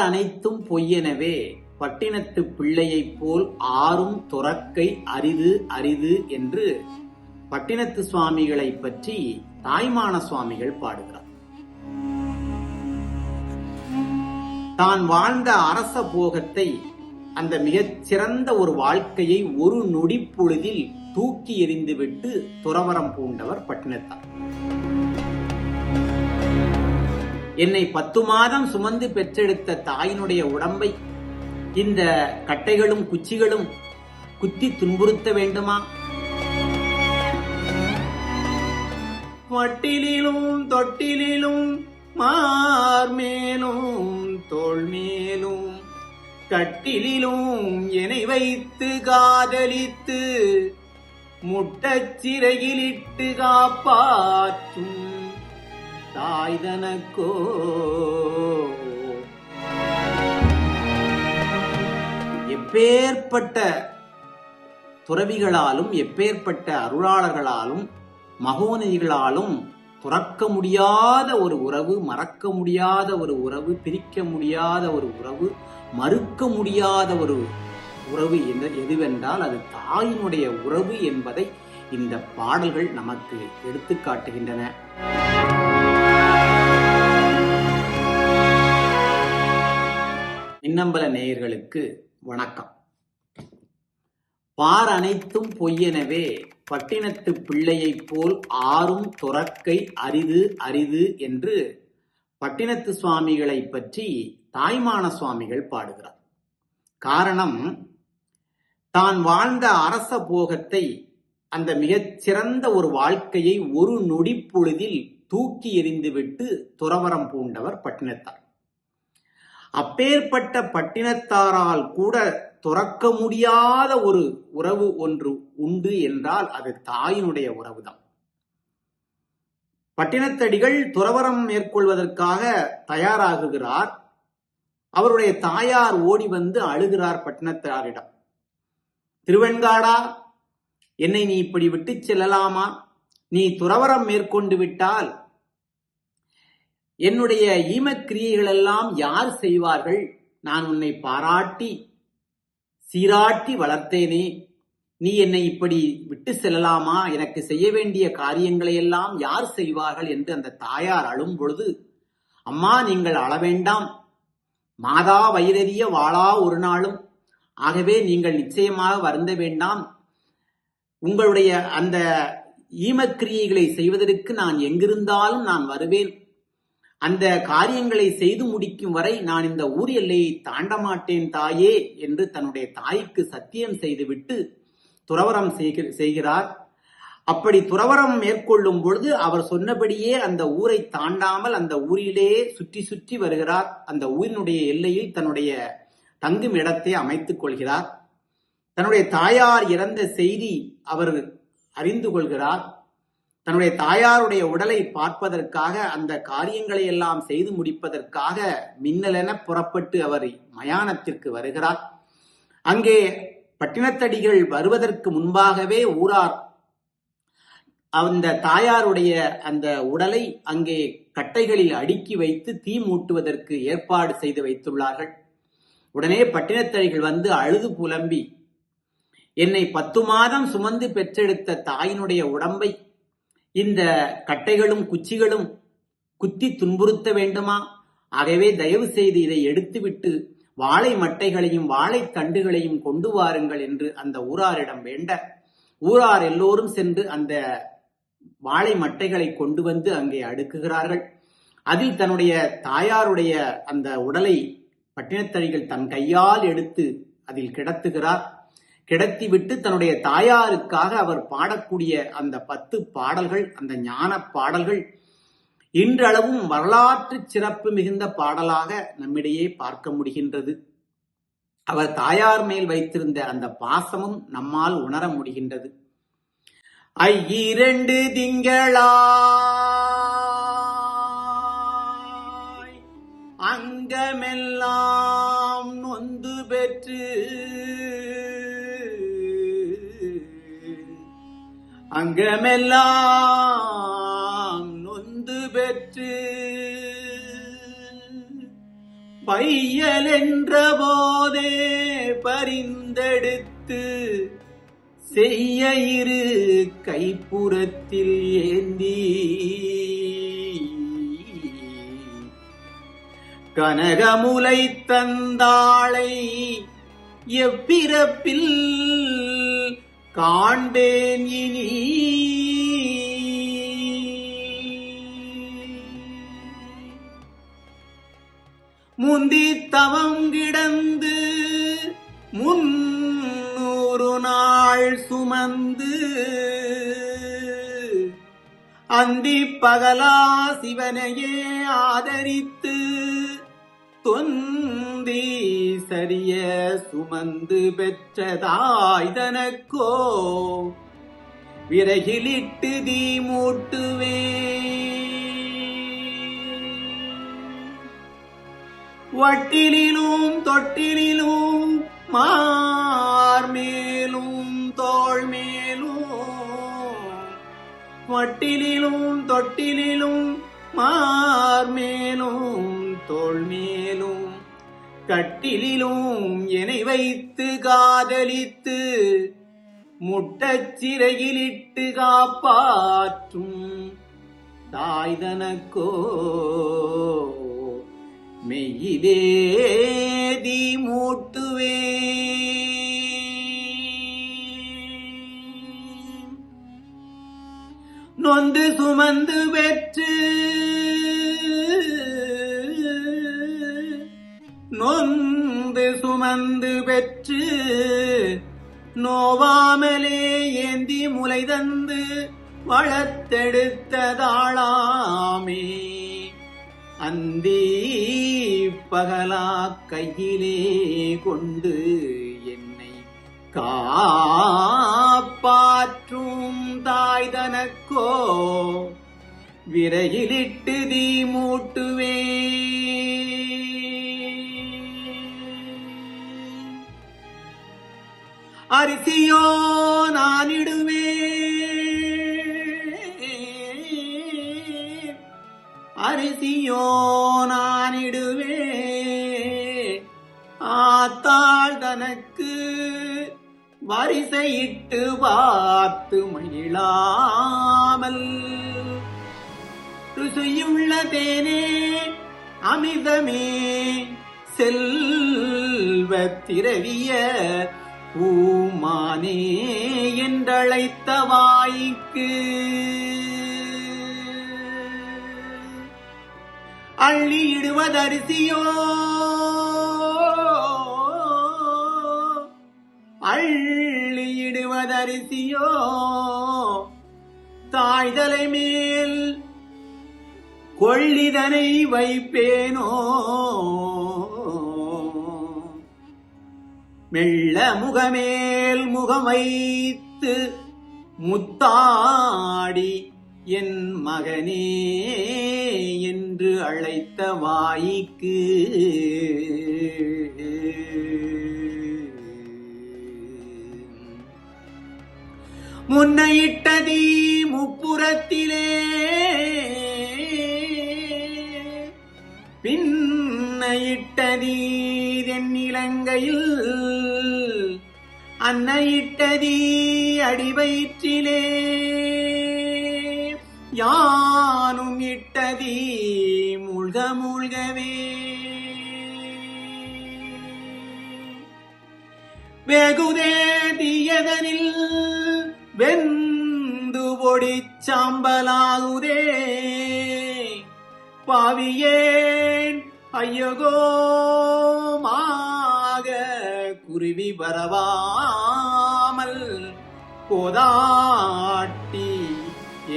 பார் அனைத்தும் பொய்யெனவே பட்டினத்து பிள்ளையைப் போல் ஆறும் துறக்கை அரிது அரிது என்று பட்டினத்து சுவாமிகளை பற்றி தாய்மான சுவாமிகள் பாடுகிறார். தான் வாழ்ந்த அரச போகத்தை அந்த மிகச்சிறந்த ஒரு வாழ்க்கையை ஒரு நொடிப்பொழுதில் தூக்கி எறிந்துவிட்டு துறவரம் பூண்டவர் பட்டினத்தார். என்னை பத்து மாதம் சுமந்து பெற்றெடுத்த தாயினுடைய உடம்பை இந்த கட்டைகளும் குச்சிகளும் குத்தி துன்புறுத்த வேண்டுமா? மட்டிலும் தொட்டிலும் மார்மேலும் தோள் மேலும் கட்டிலும் என்னை வைத்து காதலித்து முட்டச்சிறையிலிட்டு காப்பாற்றும் தாய்தனக்கோ. எப்பேற்பட்ட துறவிகளாலும் எப்பேற்பட்ட அருளாளர்களாலும் மகோநதிகளாலும் துறக்க முடியாத ஒரு உறவு மறக்க முடியாத ஒரு உறவு பிரிக்க முடியாத ஒரு உறவு மறுக்க முடியாத ஒரு உறவு எதுவென்றால் அது தாயினுடைய உறவு என்பதை இந்த பாடல்கள் நமக்கு எடுத்துக்காட்டுகின்றன காட்டுகின்றன நேயர்களுக்கு வணக்கம். பார் அனைத்தும் பொய்யெனவே பட்டினத்து பிள்ளையைப் போல் ஆறும் துறக்கை அரிது அரிது என்று பட்டினத்து சுவாமிகளை பற்றி தாய்மான சுவாமிகள் பாடுகிறார். காரணம் தான் வாழ்ந்த அரச போகத்தை அந்த மிகச் சிறந்த ஒரு வாழ்க்கையை ஒரு நொடிப்பொழுதில் தூக்கி எறிந்துவிட்டு துறவரம் பூண்டவர் பட்டினத்தார். அப்பேற்பட்ட பட்டினத்தாரால் கூட துறக்க முடியாத ஒரு உறவு ஒன்று உண்டு என்றால் அது தாயினுடைய உறவுதான். பட்டினத்தடிகள் துறவரம் மேற்கொள்வதற்காக தயாராகுகிறார். அவருடைய தாயார் ஓடி வந்து அழுகிறார் பட்டினத்தாரிடம். திருவெண்காடா என்னை நீ இப்படி விட்டு செல்லலாமா? நீ துறவரம் மேற்கொண்டு விட்டால் என்னுடைய ஈமக்கிரியைகளெல்லாம் யார் செய்வார்கள்? நான் உன்னை பாராட்டி சீராட்டி வளர்த்தேனே. நீ என்னை இப்படி விட்டு செல்லலாமா? எனக்கு செய்ய வேண்டிய காரியங்களை எல்லாம் யார் செய்வார்கள் என்று அந்த தாயார் அழும் பொழுது அம்மா நீங்கள் அழ வேண்டாம். மாதா வயிறறிய வாழா ஒரு நாளும். ஆகவே நீங்கள் நிச்சயமாக வருந்த வேண்டாம். உங்களுடைய அந்த ஈமக்கிரியைகளை செய்வதற்கு நான் எங்கிருந்தாலும் நான் வருவேன். அந்த காரியங்களை செய்து முடிக்கும் வரை நான் இந்த ஊர் எல்லையை தாண்ட மாட்டேன் தாயே என்று தன்னுடைய தாய்க்கு சத்தியம் செய்துவிட்டு துறவரம் செய்கிறார். அப்படி துறவரம் மேற்கொள்ளும் பொழுது அவர் சொன்னபடியே அந்த ஊரை தாண்டாமல் அந்த ஊரிலே சுற்றி சுற்றி வருகிறார். அந்த ஊரினுடைய எல்லையில் தன்னுடைய தங்கும் இடத்தை அமைத்துக் கொள்கிறார். தன்னுடைய தாயார் இறந்த செய்தி அவர் அறிந்து கொள்கிறார். தன்னுடைய தாயாருடைய உடலை பார்ப்பதற்காக அந்த காரியங்களை எல்லாம் செய்து முடிப்பதற்காக மின்னலென புறப்பட்டு அவர் மயானத்திற்கு வருகிறார். அங்கே பட்டினத்தடிகள் வருவதற்கு முன்பாகவே ஊரார். அந்த தாயாருடைய அந்த உடலை அங்கே கட்டைகளில் அடுக்கி வைத்து தீ மூட்டுவதற்கு ஏற்பாடு செய்து வைத்துள்ளார்கள். உடனே பட்டினத்தடிகள் வந்து அழுது புலம்பி என்னை பத்து மாதம் சுமந்து பெற்றெடுத்த தாயினுடைய உடம்பை இந்த கட்டைகளும் குச்சிகளும் குத்தி துன்புறுத்த வேண்டுமா? ஆகவே தயவு செய்து இதை எடுத்துவிட்டு வாழை மட்டைகளையும் வாழை தண்டுகளையும் கொண்டு வாருங்கள் என்று அந்த ஊராரிடம் வேண்ட ஊரார் எல்லோரும் சென்று அந்த வாழை மட்டைகளை கொண்டு வந்து அங்கே அடுக்குகிறார்கள். அதில் தன்னுடைய தாயாருடைய அந்த உடலை பட்டினத்தடிகள் தன் கையால் எடுத்து அதில் கிடத்துகிறார். கிடத்திவிட்டு தன்னுடைய தாயாருக்காக அவர் பாடக்கூடிய அந்த பத்து பாடல்கள் அந்த ஞான பாடல்கள் இன்றளவும் வரலாற்று சிறப்பு மிகுந்த பாடலாக நம்மிடையே பார்க்க முடிகின்றது. அவர் தாயார் மேல் வைத்திருந்த அந்த பாசமும் நம்மால் உணர முடிகின்றது. ஐயிரண்டு திங்களா அங்கமெல்லாம் நொந்து பெற்று அங்கமெல்லாம் நொந்து பெற்று பையல் என்ற போதே பரிந்தெடுத்து செய்ய இரு கைப்புறத்தில் ஏந்தி கனகமுலை தந்தாளை எப்பிறப்பில் காண்பேன் இனி. முந்தி தவம் கிடந்து முன்னூறு நாள் சுமந்து அந்தி பகலா சிவனையே ஆதரித்து தொந்தி சரிய சுமந்து பெற்றதாய்தனக்கோ? விறகிலிட்டு தீ மூட்டுவே. வட்டிலும் தொட்டிலும் மார்மேலும் தோல் மேலும். வட்டிலும் தொட்டிலும் மார்மேலும் கட்டிலும் என்னை வைத்து காதலித்து முட்டச் சிறையிலிட்டு காப்பாற்றும் தாய்தனக்கோ. மெய்யிலேதி மூட்டுவே. நொந்து சுமந்து பெற்று நொந்து சுமந்து பெற்று நோவாமலே ஏந்தி முலை தந்து வளர்த்தெடுத்ததாளாமே. அந்தி பகலா கையிலே கொண்டு என்னை காப்பாற்றும் தாய் தனக்கோ விரையிலிட்டு தீ மூட்டுவேன். அரிசியோ நானிடுவே. அரிசியோ நானிடுவே. ஆத்தாள் தனக்கு வரிசையிட்டு பார்த்து மகிழாமல். ருசியுள்ள தேனே அமிர்தமே செல்வ திரவிய ஊமானே என்றழைத்த வாய்க்கு. அள்ளி இடுவதரிசியோ தாய்தலை மேல் கொள்ளிதனை வைப்பேனோ? மெல்ல முகமேல் முகமைத்து முத்தாடி என் மகனே என்று அழைத்த வாய்க்கு. முன்னையிட்டதி முப்புறத்திலே பின்னையிட்டதீர் என் இலங்கையில் அன்னையிட்டதீ அடிவயிற்றிலே. யானும் இட்டதீ மூழ்க மூழ்கவே. வெகுதே தீயதனில் வெந்து ஒடி சாம்பலாகுதே. பாவியேன் ஐயகோ மா குருவி வரவாமல் கோதாட்டி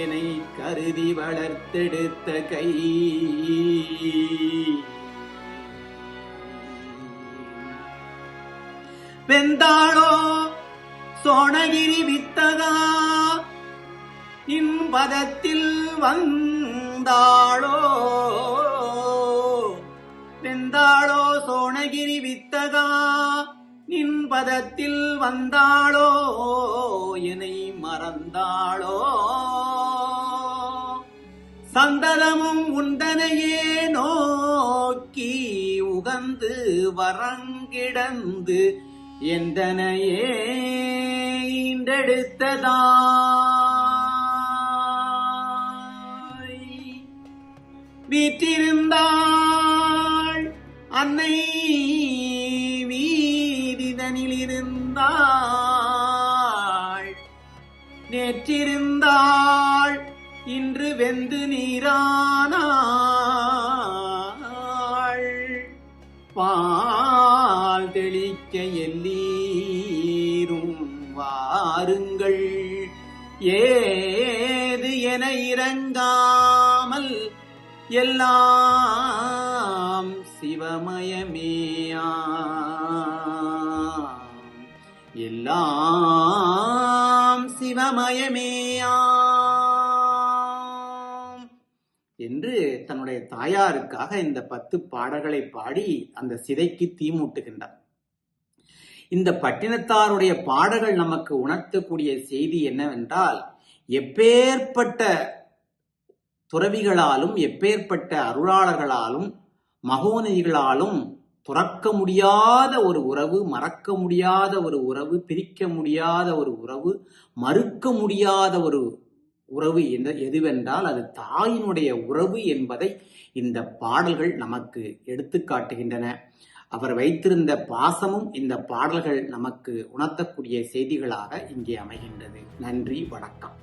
என்னை கருதி வளர்த்தெடுத்த கை. வெந்தாளோ சோணகிரி வித்ததா இன்பதத்தில் வந்தாளோ. வெந்தாளோ சோணகிரி வித்ததா பாதத்தில் வந்தாளோ? என்னை மறந்தாளோ? சந்தனமும் உண்டனையே நோக்கி உகந்து வரங்கிடந்து எந்தனையே ஈண்டெடுத்ததாய். வீற்றிருந்தாள் அன்னை நேற்றிருந்தாள் நேற்றிருந்தாள் இன்று வெந்து நீரானாள். பால் தெளிக்க எல்லீரும் வாருங்கள். ஏது என இறங்காமல் எல்லாம் சிவமயமேயாம். எல்லாம் சிவமயமேயாம். என்று தன்னுடைய தாயாருக்காக இந்த பத்து பாடல்களை பாடி அந்த சிதைக்கு தீமூட்டுகின்றார் இந்த பட்டினத்தாருடைய பாடல்கள் நமக்கு உணர்த்தக்கூடிய செய்தி என்னவென்றால் எப்பேற்பட்ட துறவிகளாலும் எப்பேற்பட்ட அருளாளர்களாலும் மகோனிதிகளாலும் துறக்க முடியாத ஒரு உறவு மறக்க முடியாத ஒரு உறவு பிரிக்க முடியாத ஒரு உறவு மறுக்க முடியாத ஒரு உறவு என்ற எதுவென்றால் அது தாயினுடைய உறவு என்பதை இந்த பாடல்கள் நமக்கு எடுத்து காட்டுகின்றன. அவர் வைத்திருந்த பாசமும் இந்த பாடல்கள் நமக்கு உணர்த்தக்கூடிய செய்திகளாக இங்கே அமைகின்றது. நன்றி வணக்கம்.